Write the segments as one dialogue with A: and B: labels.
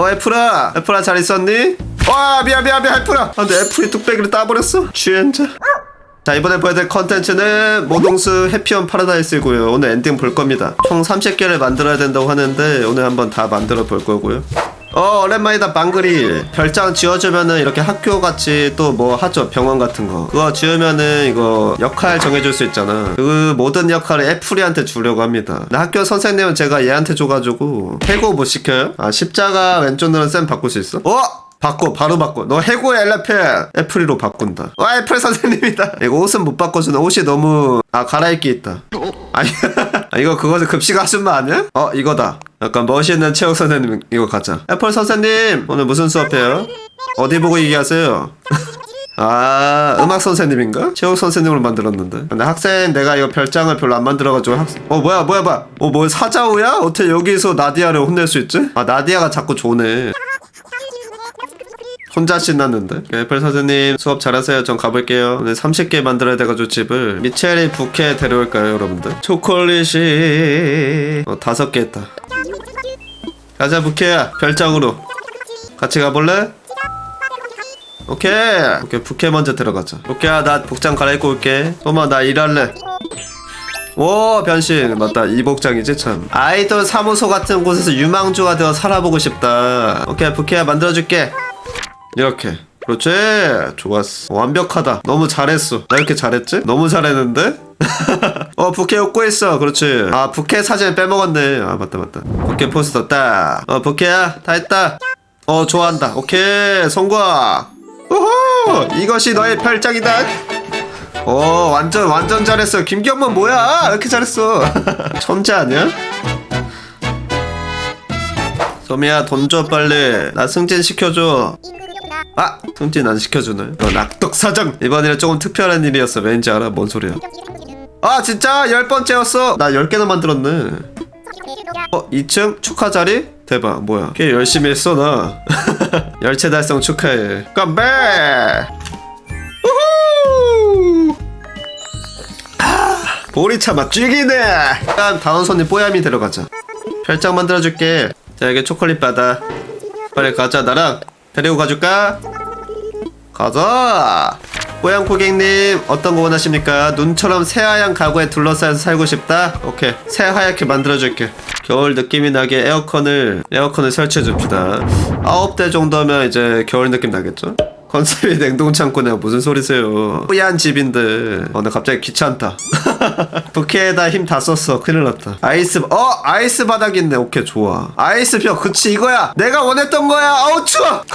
A: 어 애플아. 애플아 잘 있었니? 와 미안 미안 미안 애플아. 안돼 애플이 뚝배기를 따버렸어? 취한자. 자 이번에 보여드릴 컨텐츠는 모동스 해피언 파라다이스고요. 오늘 엔딩 볼 겁니다. 총 30개를 만들어야 된다고 하는데 오늘 한번 다 만들어 볼 거고요 어 오랜만이다 빵그릴. 별장 지어주면은 이렇게 학교같이 또 뭐 하죠 병원 같은 거. 그거 지으면은 이거 역할 정해줄 수 있잖아. 그 모든 역할을 애플이한테 주려고 합니다. 근데 학교 선생님은 제가 얘한테 줘가지고 해고 못 시켜요? 아 십자가 왼쪽 눈은 쌤 바꿀 수 있어? 어? 바꿔 바로 바꿔. 너 해고의 엘라페. 애플이로 바꾼다. 와 애플 선생님이다. 이거 옷은 못 바꿔주는 옷이 너무 아 갈아입기 있다. 아니 아, 이거 그거는 급식 아줌마 아니야? 어 이거다 약간 멋있는 체육 선생님 이거 가자 애플 선생님 오늘 무슨 수업해요? 어디 보고 얘기하세요? 아 음악 선생님인가? 체육 선생님으로 만들었는데 근데 학생 내가 이거 별장을 별로 안 만들어가지고 학생 어 뭐야 뭐야 뭐야 어뭐 사자오야? 어떻게 여기서 나디아를 혼낼 수 있지? 아 나디아가 자꾸 조네 혼자 신났는데? 애플 선생님 수업 잘하세요. 전 가볼게요. 오늘 30개 만들어야 돼가지고 집을 미첼이 부케 데려올까요 여러분들? 초콜릿이 어 다섯 개 했다. 가자 부케야. 별장으로. 같이 가볼래? 오케이. 오케이 부케 먼저 들어가자. 부케야 나 복장 갈아입고 올게. 소마 나 일할래. 오 변신. 맞다 이 복장이지 참. 아이돌 사무소 같은 곳에서 유망주가 되어 살아보고 싶다. 오케이 부케야 만들어줄게 이렇게. 그렇지? 좋았어. 완벽하다. 너무 잘했어. 나 이렇게 잘했지? 너무 잘했는데? 어 부케 웃고 있어. 그렇지. 아 부케 사진 빼먹었네. 아 맞다 맞다. 부케 포스터 딱어 부케야. 다 했다. 어 좋아한다. 오케이. 성공. 우후! 이것이 너의 별장이다. 어 완전 완전 잘했어 김경문 뭐야? 왜 이렇게 잘했어? 천재 아니야? 소미야 돈 줘 빨리. 나 승진 시켜줘 아 승진 안 시켜주네. 어, 낙덕사장. 이번에는 조금 특별한 일이었어 왠지 알아? 뭔 소리야? 아 진짜? 열 번째였어. 나 열 개나 만들었네. 어 2층 축하 자리? 대박. 뭐야? 꽤 열심히 했어 나. 열차 달성 축하해. 컴백 우후! 아, 보리차 맛 죽이네. 일단 다음 손님 뽀야미 데려가자. 별장 만들어줄게. 자 여기 초콜릿 받아 빨리 가자 나랑. 데리고 가줄까? 가자. 뽀양 고객님 어떤 거 원하십니까? 눈처럼 새하얀 가구에 둘러싸여서 살고 싶다? 오케이. 새하얗게 만들어줄게. 겨울 느낌이 나게 에어컨을 에어컨을 설치해 줍시다. 아홉 대 정도면 이제 겨울 느낌 나겠죠? 컨셉이 냉동창고네요. 무슨 소리세요? 뽀얀 집인데. 어 근데 갑자기 귀찮다. 부케에다 힘 다 썼어. 큰일 났다. 아이스 어? 아이스 바닥 있네. 오케이 좋아. 아이스 벽 그치 이거야. 내가 원했던 거야. 아우 추워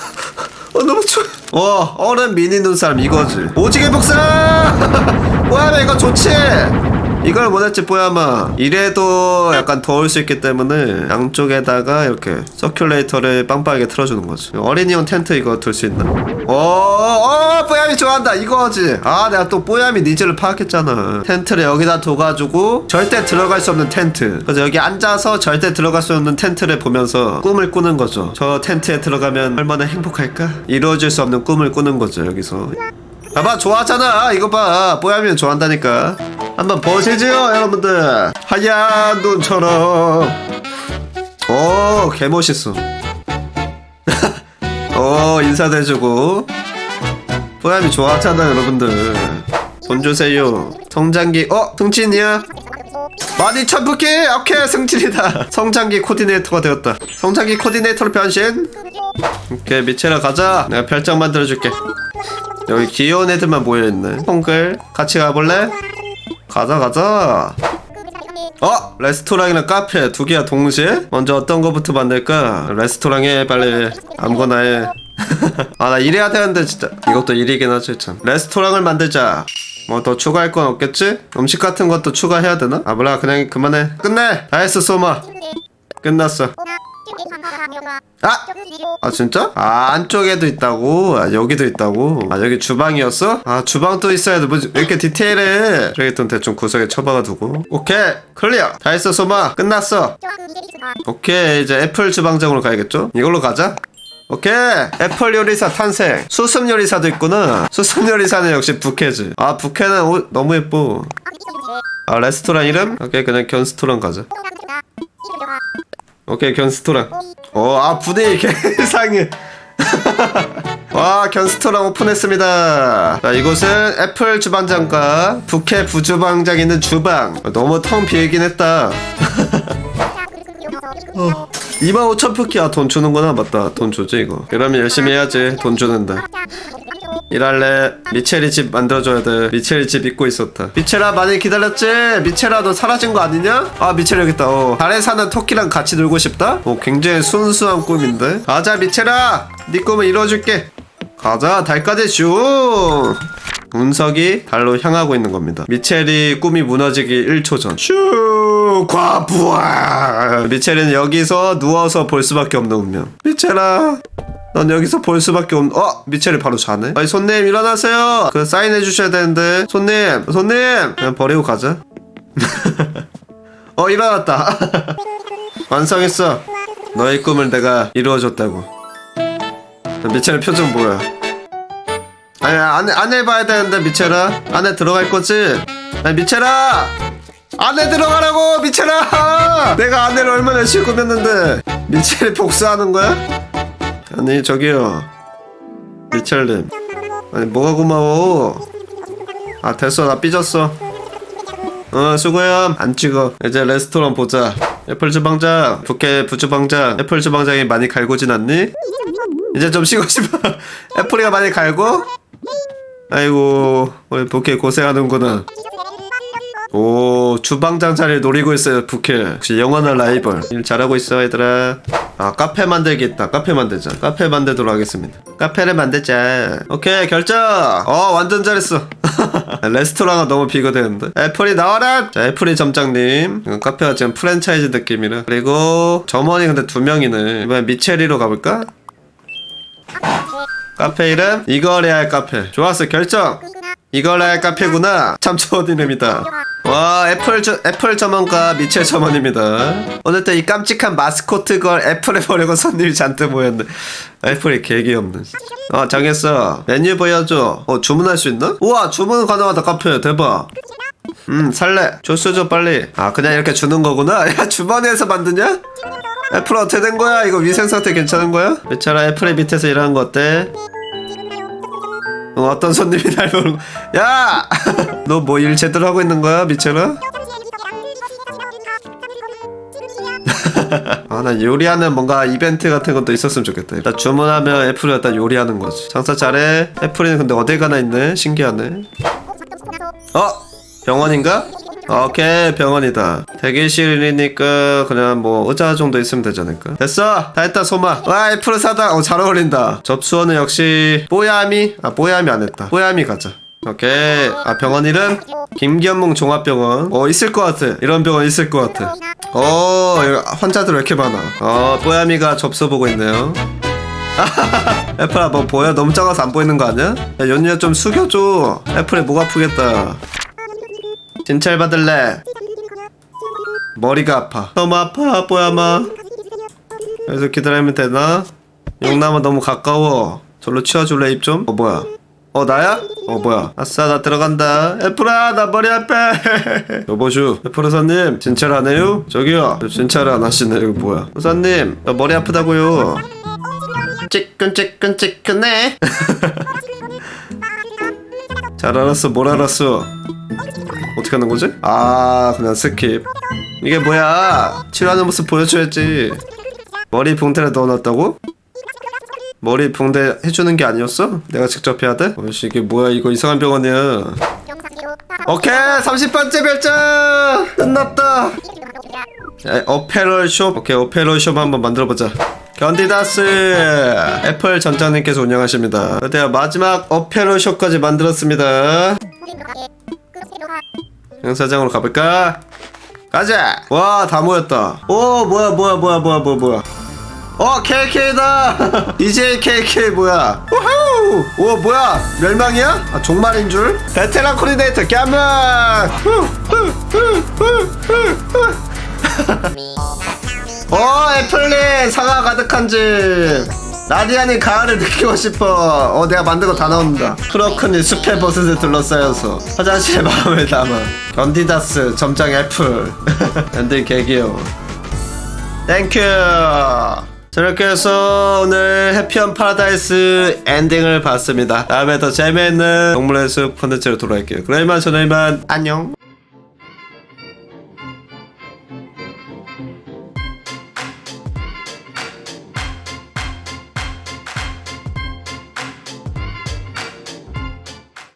A: 어 너무 추워. 어 얼음 미니 눈사람 이거지. 오지게 복사! 뽀야마 이거 좋지 이걸 원했지 뽀야마 이래도 약간 더울 수 있기 때문에 양쪽에다가 이렇게 서큘레이터를 빵빵하게 틀어주는 거지. 어린이용 텐트 이거 둘 수 있나? 어어 뽀야미 좋아한다. 이거지. 아 내가 또 뽀야미 니즈를 파악했잖아. 텐트를 여기다 둬가지고 절대 들어갈 수 없는 텐트. 그래서 여기 앉아서 절대 들어갈 수 없는 텐트를 보면서 꿈을 꾸는 거죠. 저 텐트에 들어가면 얼마나 행복할까? 이루어질 수 없는 꿈을 꾸는 거죠 여기서. 봐봐 좋아하잖아. 이거 봐. 뽀야미는 좋아한다니까 한번 보시죠 여러분들. 하얀 눈처럼. 오 개멋있어. 오 해주고. 뽀야미 좋아하잖아 여러분들. 돈 주세요. 성장기 어 승진이야? 많이 천부기! 오케이 승진이다. 성장기 코디네이터가 되었다. 성장기 코디네이터로 변신. 오케이 미체라 가자. 내가 별장 만들어줄게. 여기 귀여운 애들만 모여있네. 홍글 같이 가볼래? 가자 가자 어? 레스토랑이랑 카페 두 개야 동시에? 먼저 어떤 거부터 만들까? 레스토랑에 빨리 아무거나 해 아 나 일해야 되는데 진짜 이것도 일이긴 하지 참 레스토랑을 만들자 뭐 더 추가할 건 없겠지? 음식 같은 것도 추가해야 되나? 아 몰라 그냥 그만해 끝내 다 했어 소마 끝났어 아! 아 진짜? 아 안쪽에도 있다고? 아 여기도 있다고? 아 여기 주방이었어? 아 주방도 있어야 돼. 뭐지? 왜 이렇게 디테일해? 쓰레기통 대충 구석에 처박아 두고 오케이 클리어 다 했어 소마 끝났어 오케이 이제 애플 주방장으로 가야겠죠? 이걸로 가자 오케이 애플 요리사 탄생 수습 요리사도 있구나 수습 요리사는 역시 부캐지 아 부캐는 옷 너무 예뻐 아 레스토랑 이름? 오케이 그냥 견스토랑 가자 오케이 견스토랑 어아 부대 개상해. 와 견스토랑 오픈했습니다. 자 이곳은 애플 주방장과 부캐 부주방장 있는 주방. 너무 텅 비긴 했다. 25,000 푸키야. 돈 주는구나. 맞다. 돈 주지 이거. 그러면 열심히 해야지. 돈 주는데 일할래 미첼이 집 만들어줘야 돼 미첼이 집 잊고 있었다 미첼아 많이 기다렸지? 미첼아 너 사라진 거 아니냐? 아 미첼 여기 있다 어. 달에 사는 토끼랑 같이 놀고 싶다? 어 굉장히 순수한 꿈인데 가자 미첼아 네 꿈을 이뤄줄게 가자 달까지 슝 운석이 달로 향하고 있는 겁니다. 미첼이 꿈이 무너지기 1초 전. 슈 과부하. 미첼은 여기서 누워서 볼 수밖에 없는 운명. 미첼아. 넌 여기서 볼 수밖에 없는 어? 미첼이 바로 자네? 아니 손님 일어나세요! 그 사인해 주셔야 되는데. 손님 손님! 그냥 버리고 가자. 어 일어났다. 완성했어. 너의 꿈을 내가 이루어줬다고. 미첼의 표정 뭐야? 아니 안에 안에 봐야 되는데 미첼아. 안에 들어갈 거지? 아니 미첼아! 안에 들어가라고 미첼아! 내가 안에를 얼마나 열심히 꾸몄는데. 미첼이 복수하는 거야? 아니 저기요. 미첼님. 아니 뭐가 고마워? 아 됐어. 나 삐졌어. 어 수고해 안 찍어. 이제 레스토랑 보자. 애플 주방장 부캐 부주방장 애플 주방장이 많이 갈고진 않니? 이제 좀 쉬고 싶어. 애플이가 많이 갈고? 아이고 우리 부캐 고생하는구나 오 주방장 자리를 노리고 있어요 부캐 역시 영원한 라이벌. 일 잘하고 있어 얘들아. 아 카페 만들기 있다. 카페 만들자. 카페 만들도록 하겠습니다. 카페를 만들자. 오케이 결정! 어 완전 잘했어. 레스토랑은 너무 비교되는데. 애플이 나와라! 자 애플이 점장님. 카페가 지금 프랜차이즈 느낌이라. 그리고 점원이 근데 두 명이네. 이번엔 미체리로 가볼까? 카페 이름? 이거래알 카페. 좋았어 결정! 이거래알 카페구나. 참 좋은 이름이다 와 애플 저, 애플 점원과 미첼 점원입니다. 오늘도 이 깜찍한 마스코트 걸 애플에 보려고 손님이 잔뜩 모였네. 애플이 개 귀엽네 어 정했어. 메뉴 보여줘. 어 주문할 수 있나? 우와 주문 가능하다. 카페. 대박. 음 살래. 조스 줘 빨리. 아 그냥 이렇게 주는 거구나? 야 주머니에서 만드냐? 애플 어떻게 된 거야? 이거 위생 상태 괜찮은 거야? 미쳐라 애플의 밑에서 일하는 거 어때? 어, 어떤 손님이 날 보는 거 야! 너 뭐 일 제대로 하고 있는 거야 미쳐라? 아나 요리하는 뭔가 이벤트 같은 것도 있었으면 좋겠다 일단 주문하면 애플이 일단 요리하는 거지 장사 잘해 애플이는 근데 어딜 가나 있네 신기하네 어? 병원인가? 오케이 병원이다. 대기실이니까 그냥 뭐 의자 정도 있으면 되지 않을까? 됐어! 다 했다 소마. 와 애플 사다. 어잘 어울린다. 접수원은 역시 뽀야미? 아 뽀야미 안 했다. 뽀야미 가자. 오케이. 아 병원 이름? 김견몽 종합병원. 어 있을 것 같아. 이런 병원 있을 것 같아. 어 환자들 왜 이렇게 많아? 어 뽀야미가 접수 보고 있네요. 애플아 뭐 보여? 너무 작아서 안 보이는 거 아니야? 야 연유야 좀 숙여줘. 애플이 목 아프겠다 진찰 받을래. 머리가 아파. 너무 아파 뽀야마. 그래서 기다리면 되나? 용남아 너무 가까워. 절로 치워줄래 입 좀? 어 뭐야? 어 나야? 어 뭐야? 아싸 나 들어간다. 애플아 나 머리 아파. 여보슈. 애플 의사님. 진찰하네요? 저기요. 진찰을 안 하시네. 이거 뭐야? 의사님 나 머리 아프다고요. 찌끈찌끈찌끈해 잘 알았어. 뭘 알았어 어떻게 하는 거지? 아 그냥 스킵. 이게 뭐야? 치료하는 모습 보여줘야지. 머리 붕대를 넣어놨다고? 머리 붕대 해주는 게 아니었어? 내가 직접 해야 돼? 어이씨 이게 뭐야? 이거 이상한 병원이야. 오케이 30번째 별장! 끝났다. 야, 어페럴 숍? 오케이 어페럴 숍 한번 만들어보자. 견디다스! 애플 전장님께서 운영하십니다. 드디어 마지막 어페럴 숍까지 만들었습니다 행사장으로 가볼까? 가자! 와, 다 모였다. 오, 뭐야, 뭐야, 뭐야, 뭐야, 뭐야, 뭐야. 어, KK다! DJ KK 뭐야? 우후! 오, 뭐야? 멸망이야? 아, 종말인 줄? 베테랑 코디네이터 갸문! 어, 애플린 상하 가득한 집. 라디안이 가을을 느끼고 싶어. 어, 내가 만든 거 다 나온다. 크로큰이 숲의 버섯에 둘러싸여서 화장실에 마음을 담아. 견디다스 점장 애플. 앤들 개귀여워. 땡큐 자 이렇게 해서 오늘 해피한 파라다이스 엔딩을 봤습니다 다음에 더 재미있는 동물의 숲 콘텐츠로 돌아올게요 그럼 이만 저는 이만 안녕